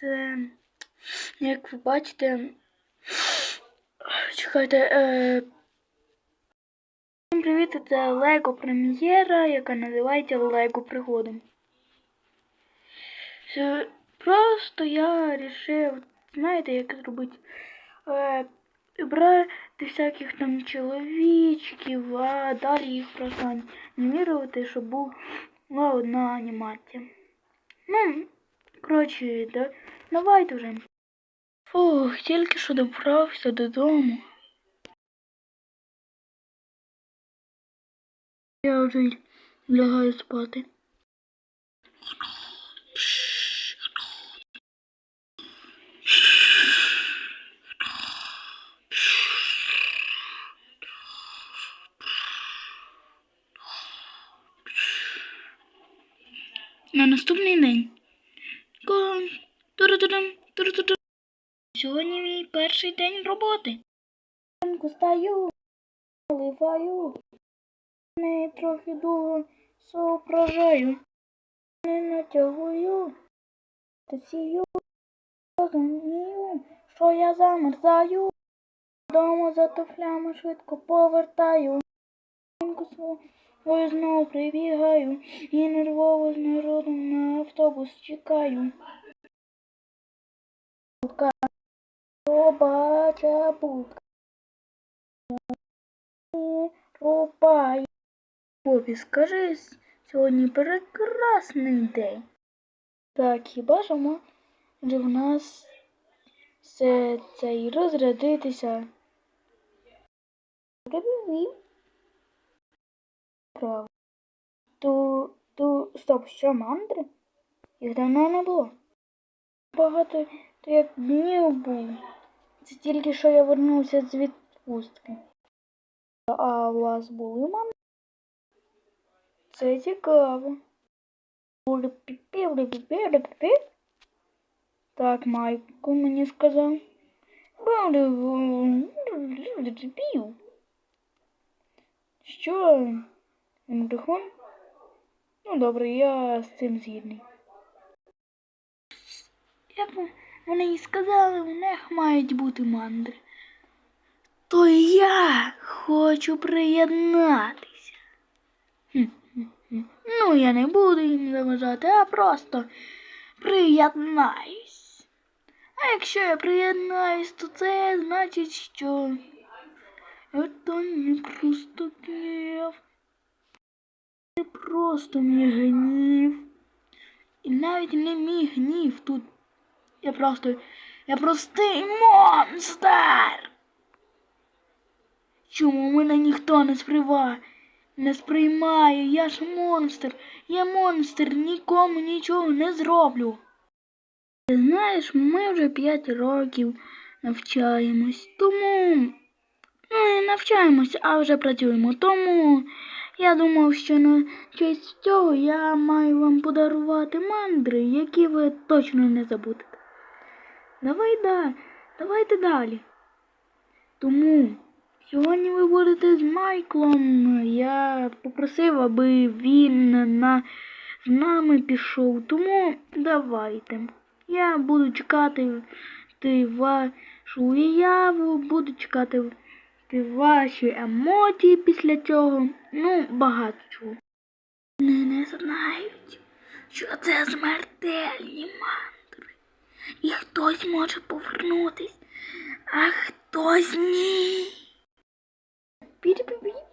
це, як ви бачите, чекайте, е... Всім привіт, це Лего прем'єра, яка називається Лего пригоди. Просто я вирішив, знаєте, як зробити? Е, брати всяких там чоловічків, а далі їх просто анімірувати, щоб була одна анімація. Ну, коротше, да, давайте вже. Фух, тільки що добрався додому. Я вже лягаю спати. На наступний день. Сьогодні мій перший день роботи. Стаю, наливаю, не трохи довго соображаю, не натягую, та сію, розумію, що я замерзаю. Дому за туфлями швидко повертаю. Свою знову прибігаю і нервово з народом на автобус чекаю. Будка, собача будка. Рубай. Бобі, скажи, сьогодні прекрасний день. Так, хіба ж може в нас все це і розрядитися? Право. То, то, стоп, що мандри? Їх давно не було. Багато то як днів був. Це тільки що я вернувся з відпустки. А у вас були мандри? Це цікаво. Так, Майку мені сказав. Що? Він брехун? Ну добре, я з цим згідний. Як вони і сказали, в них мають бути мандри. То я хочу приєднатися. Ну, я не буду їм заважати, а просто приєднаюсь. А якщо я приєднаюсь, то це значить, що це не просто гнів. Це просто мій гнів. І навіть не мій гнів тут. Я просто. Я простий монстр. Чому мене ніхто не сприймає? Не сприймає, я ж монстр. Я монстр, нікому нічого не зроблю. Ти знаєш, ми вже п'ять років навчаємось, тому ну, не навчаємось, а вже працюємо. Тому я думав, що на честь цього я маю вам подарувати мандри, які ви точно не забудете. Давай да, давайте далі. Тому сьогодні ви будете з Майклом. Я попросив, аби він на, з нами пішов. Тому давайте. Я буду чекати ти вашу уяву, буду чекати ваші емоції після цього. Ну, багато чого. Вони не знають, що це смертельні. І хтось може повернутись, а хтось ні. Пі-пі-пі.